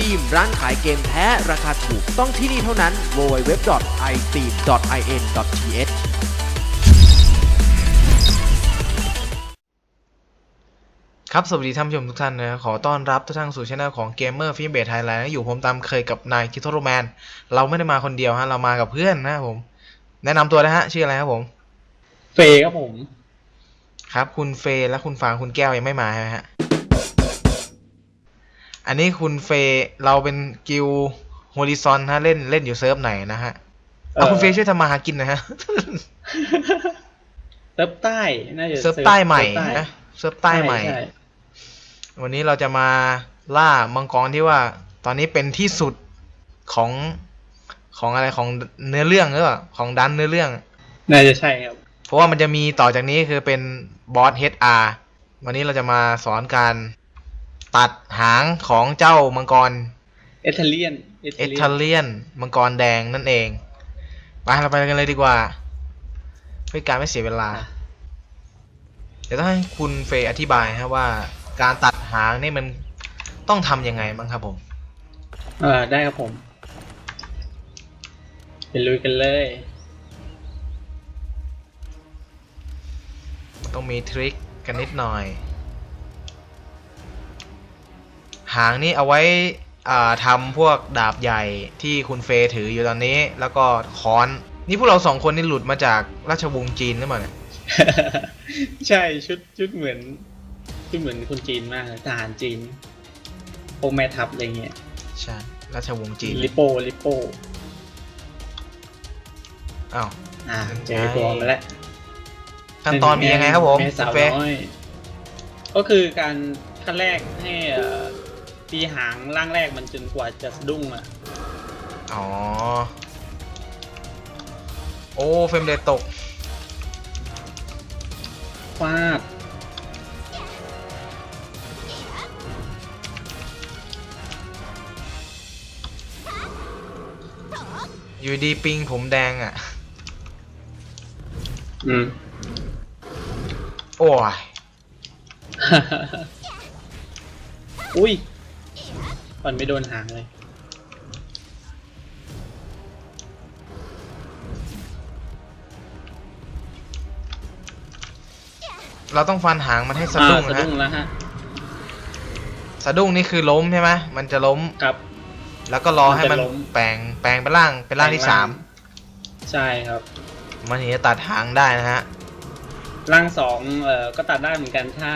iSteam ร้านขายเกมแท้ราคาถูกต้องที่นี่เท่านั้น www.isteam.in.th ครับ สวัสดีท่านผู้ชมทุกท่านนะขอต้อนรับทุกท่านสู่ช่องของ Gamer f i l m b a s e Thailand อยู่ผมตามเคยกับนายคิโทโรแมน เราไม่ได้มาคนเดียวฮะ เรามากับเพื่อนนะครับผม แนะนำตัวนะฮะ ชื่ออะไรครับผม เฟย์ครับผม ครับ คุณเฟย์และคุณฟางคุณแก้วยังไม่มาใช่ไหมฮะ อันนี้คุณเฟย์เราเป็นกิลโฮลิซอนฮะเล่นเล่นอยู่เซิร์ฟไหนนะฮะเอาคุณเฟย์ช่วยทำมาหากินหนะฮะเซิร์ฟใต้น่าจะเซิร์ฟใต้ใหม่เซิร์ฟใต้นะเซิร์ฟใต้ใหม่ช่วันนี้เราจะมาล่ามังกรที่ว่า ตอนนี้เป็นที่สุดของของอะไรของเนื้อเรื่องหรือเปล่าของดันเนื้อเรื่อง น่าจะใช่ครับ เพราะว่ามันจะมีต่อจากนี้คือเป็นบอส HR วันนี้เราจะมาสอนการ ตัดหางของเจ้ามังกรเอทเลียนเอเอทเลียนมังกรแดงนั่นเอง ไปเราไปกันเลยดีกว่าเพื่อการไม่เสียเวลา เดี๋ยวต้องให้คุณเฟยอธิบายฮะว่า การตัดหางนี่มันต้องทำยังไงบ้างครับผมเออได้ครับผมไปลุยกันเลย ต้องมีทริคกันนิดหน่อย หางนี่เอาไว้อ่าทำพวกดาบใหญ่ที่คุณเฟยถืออยู่ตอนนี้ แล้วก็ค้อน นี่พวกเราสองคนนี่หลุดมาจากราชวงศ์จีนหรือเปล่าเนี่ยใช่ชุดชุดเหมือนชุดเหมือนคนจีนมากเลยทหารจีนพวกแม่ทัพอะไรเงี้ยใช่ราชวงศ์จีนลิโปลิโปอ้าวอ่าเจอตัวมาแล้วขั้นตอนมียังไงครับผมแม่คุสาณวเฟยน้อยก็คือการขั้นแรกให้เอ่อ ตีหางร่างแรกมันจนกว่าจะสะดุ้งอะ อ๋อ โอ้ เฟรมเรทตกฟาด อยู่ดีปิงผมแดงอะ อืม โอ้ย อุ้ย ฟันไม่โดนหางเลย เราต้องฟันหางมันให้สะอ่าดุ้งสะนะดุ้งแล้วฮะ สะดุ้งนี่คือล้มใช่ไหมมันจะล้ม ครับ แล้วก็รอให้มันมันจะล้มแปลงแปลงเป็นร่างเป็นร่างที่สาม ใช่ครับ มันถึงจะตัดหางได้นะฮะ ร่างสองเอ่อก็ตัดได้เหมือนกันถ้า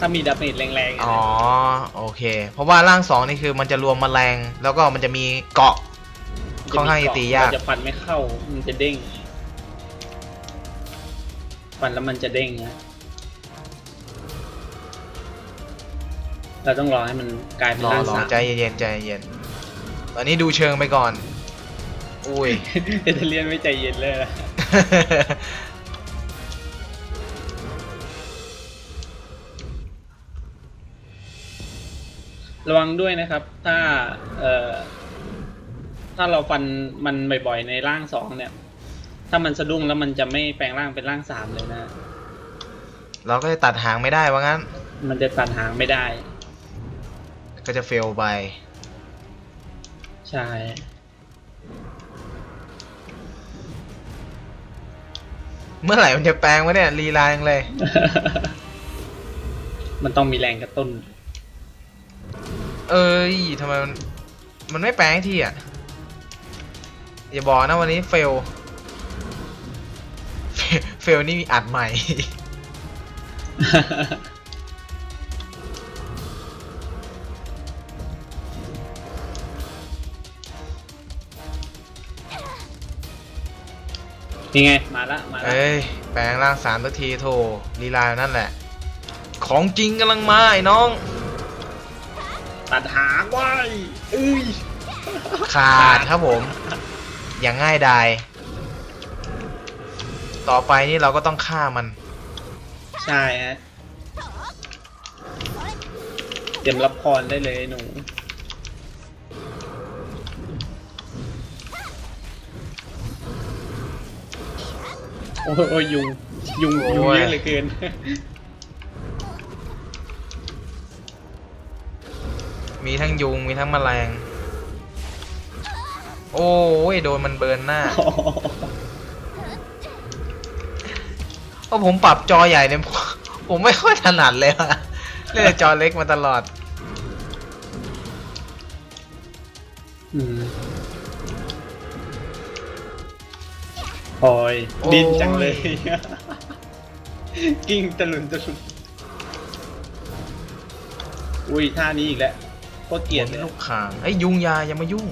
ถ้ามีดาเมจแรงๆอะอ๋อนะโอเค เพราะว่าร่างสองนี่คือมันจะรวมแมลงแล้วก็มันจะมีเกาะค่อนข้างจะตียากมันจะฟันไม่เข้ามันจะเด้งฟันแล้วมันจะเด้งนะเราต้องรอให้มันกลายเป็นรอร่างรอสามใจเย็นๆใจเย็นตอนนี้ดูเชิงไปก่อน อุ้ยเอเทเลียนไม่ใจเย็นเลย ระวังด้วยนะครับ ถ้าเอ่อถ้าเราฟันมันบ่อยๆในร่างสองเนี่ย ถ้ามันสะดุ้งแล้วมันจะไม่แปลงร่างเป็นร่างสามเลยนะ เราก็จะตัดหางไม่ได้ว่างั้น มันจะตัดหางไม่ได้ ก็จะเฟลไป ใช่ เมื่อไหร่มันจะแปลงวะเนี่ยลีลาจังเลย มันต้องมีแรงกระตุ้น เอ้ยทำไมมันมันไม่แปลงทีอะ อย่าบอกนะวันนี้เฟล เฟลนี่มีอัดใหม่ นี่ไง มาละ มาละ เอ้ย แปลงร่างสามสักทีโถลีลานั่นแหละ ของจริงกำลังมาไอ้น้องตัดหาง ไว้เอ้ยขาดครับผม อย่างง่ายดายต่อไปนี่เราก็ต้องฆ่ามัน ใช่ฮะเตรียมรับพรได้เลยหนู โอ้ยโอ้ยยุงยุงยุงโอ้ยเยอะเหลือเกิน มีมีทั้งยุงมีทั้งแมลง โอ้ยโดนมันเบิร์นหน้าเพราะผมปรับจอใหญ่เนี่ยผมผมไม่ค่อยถนัดเลยอะเล่นแต่จอเล็กมาตลอดอืมโอ้ยโอ้ยดินจังเลย กิ้งตะลุนตะลุนอุ้ยท่านี้อีกแล้วโค ตรเกลียดเลยลูกข่างไอ้ยยุงยาอย่ามายุ่ง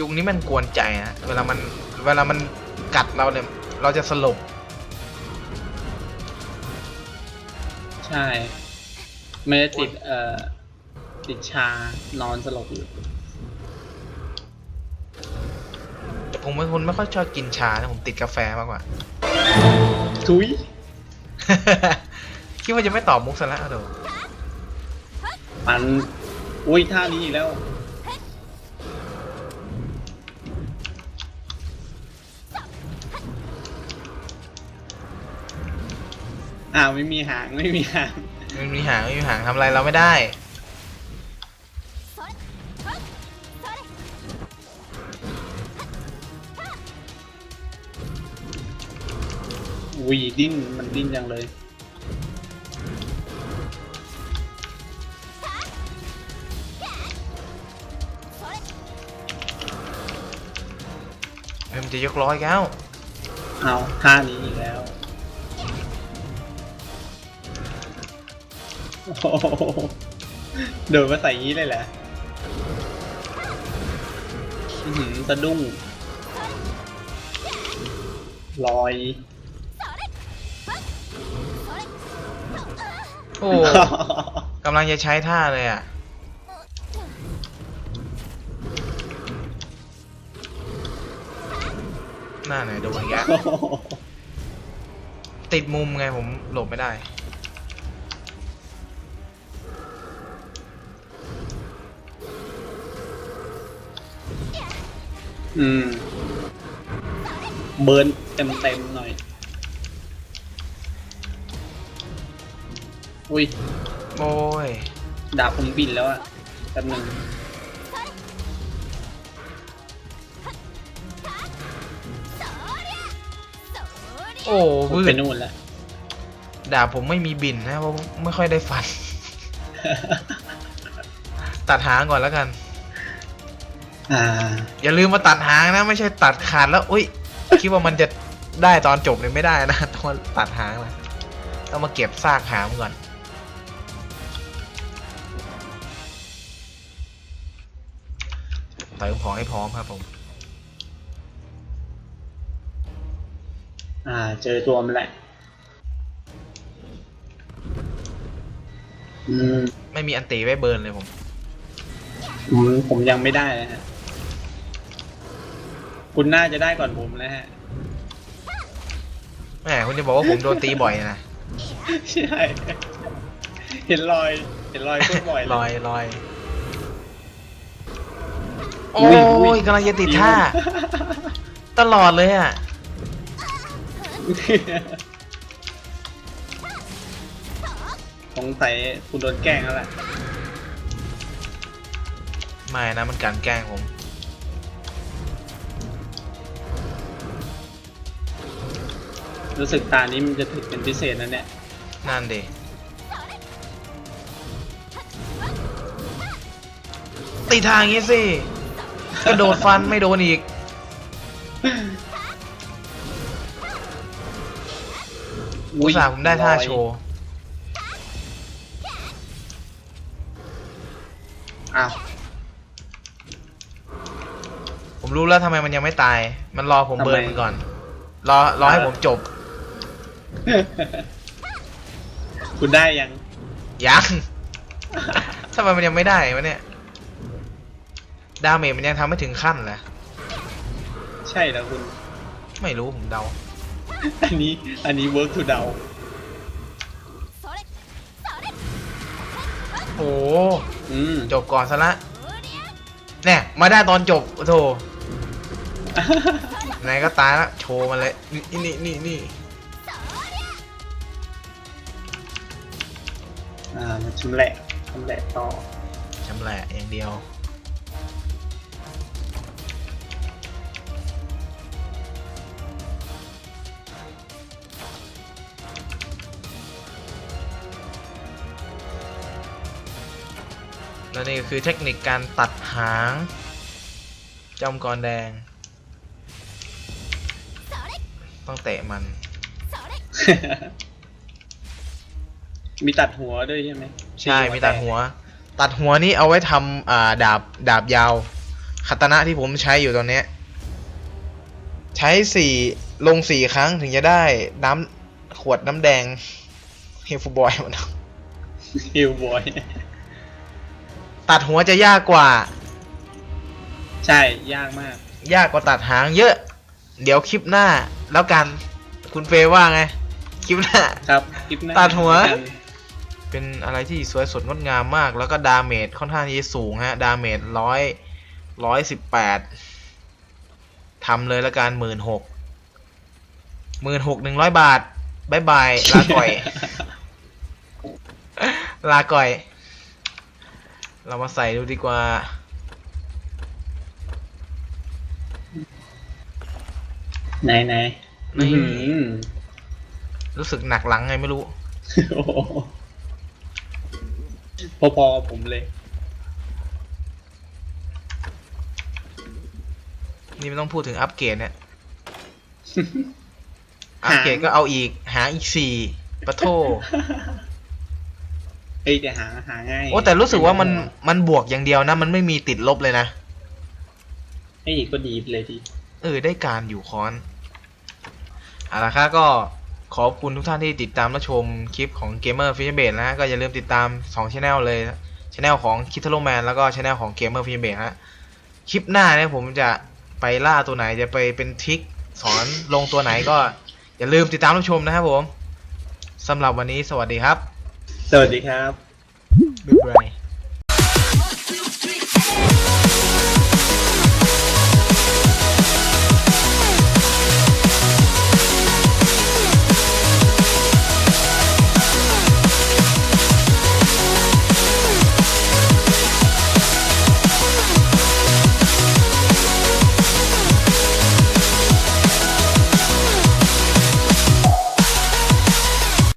ยุงนี่มันกวนใจนะเวลามันเวลามันกัดเราเนี่ย เราจะสลบใช่ไม่ได้ติดเอ่อติดชานอนสลบอยู่แต่ผมเป็นคนไม่ค่อยชอบกินชานะผมติดกาแฟมากกว่าทุย คิดว่าจะไม่ตอบมุกซะแล้วเดี๋ยว มัน อุ้ยท่านี้อีกแล้ว อ้าวไม่มีหางไม่มีหาง ไม่มีหางไม่มีหางทำอะไรเราไม่ได้ อุ้ยดิ้นมันดิ้นจังเลย ฮ้ยมันจะยกร้อยแก้วเอาท่านี้อีกแล้วโอ้โหเดินมาใส่อย่างนี้เลยแหละอื้อหือสะดุ้งลอย โอ้ กำลังจะใช้ท่าเลยอะ หน้าไหนโดนอีกแล้วติดมุมไงผมหลบไม่ได้ อืม เบิร์นเต็มเต็มๆหน่อย อุ้ย โอ้ย ดาบผมบินแล้วอะแป๊บหนึง โอ้วืไปดนู่นแล้วดาบผมไม่มีบินนะเพราะไม่ค่อยได้ฟัน ตัดหางก่อนแล้วกันอ่าอย่าลืมมาตัดหางนะ ไม่ใช่ตัดขาดแล้วอุ้ยคิดว่ามันจะได้ตอนจบเลยไม่ได้นะต้องมาตัดหางนะต้องมาเก็บซากหางมันก่อนเติมของให้พร้อมครับผม อ่า เจอตัวมันแหละ อืมไม่มีอันตีไว้เบิร์นเลยผมผมผมยังไม่ได้นะฮะ คุณน่าจะได้ก่อนผมแล้วฮะ แหมคุณจะบอกว่าผมโดนตีบ่อยนะ ใช่ เห็นรอย เห็นรอยโคตรบ่อยเลลอยลอยอุ้โอ้ยอุ้ยยกำลังจะติดท่า ตลอดเลยอะ สงสัยคุณโดนแกล้งแล้วแหละไม่นะมันการแกล้งผม รู้สึกตานี้มันจะถึกเป็นพิเศษนะเนี่ย นั่นดิตีทางอย่างงี้สิกระโดดฟันไม่โดนอีก อุตส่าห์ผมได้ท่าโชว์อ้าวผมรู้แล้วทำไมมันยังไม่ตาย มันรอผมทำไมเบิร์นมันก่อน รอรอให้ผมจบ คุณได้ยัง ยังทำไมมันยังไม่ได้วะเนี่ย ดาเมจมันยังทำไม่ถึงขั้นเหรอใช่แล้วคุณ ไม่รู้ผมเดา อันนี้อันนี้ work to เดาโอ้อืมจบก่อนซะละเนี่ยมาได้ตอนจบโอ้โธ่ไหนก็ตายละโชว์มันเลย นี่นี่นี่นี่อ่ามาชำแหละผำแหละต่อชำแหละอย่างเดียว และนี่ก็คือเทคนิคการตัดหางเจ้ามังกรแดง ต้องเตะมัน มีตัดหัวด้วยใช่ไหมใช่ มีตัดหัว ตัดหัวนี่เอาไว้ทำอ่าดาบดาบยาวคาตานะที่ผมใช้อยู่ตอนเนี้ยใช้สี่ลงสี่ครั้งถึงจะได้น้ำขวดน้ำแดงเฮลฟูบอยมันฮิวบอย ตัดหัวจะยากกว่า ใช่ยากมาก ยากกว่าตัดหางเยอะ เดี๋ยวคลิปหน้า แล้วกันคุณเฟย์ว่าไง คลิปหน้า ครับคลิปหน้าตัดหัวกันเป็นอะไรที่สวยสดงดงามมาก แล้วก็ดาเมจค่อนข้างที่จะสูงฮะ ดาเมจร้อยร้อยสิบแปดทำเลยละกันหมื่นหกหมื่นหกหนึ่งร้อยบาทบายบาย ลาก่อย ลาก่อย เรามาใส่ดูดีกว่า ไหนไหนนี่อื้อหือรู้สึกหนักหลังไงไม่รู้ โอ้โหพอๆผมเลย นี่ไม่ต้องพูดถึงอัปเกรดเนี่ย อัปเกรดก็เอาอีก หาอีกสี่ปะโท เอ้ยแต่หาหาง่ายโอ้แต่รู้สึกว่ามันมันบวกอย่างเดียวนะ มันไม่มีติดลบเลยนะไอ้ยก็ดีเลยดีเออได้การอยู่คอนเอาละครับก็ขอบคุณทุกท่านที่ติดตามและชมคลิปของ Gamer f i s h b a s e นะฮะก็อย่าลืมติดตาม2ช anel เลยช anel ของ k i t a r o Man แล้วก็ช anel ของ Gamer f i s h b a s e ฮะคลิปหน้าเนี่ยผมจะไปล่าตัวไหนจะไปเป็นทริกสอนลงตัวไหนก็อย่าลืมติดตามรับชมนะครับผมสำหรับวันนี้สวัสดีครับ สวัสดีครับ บ๊ายบาย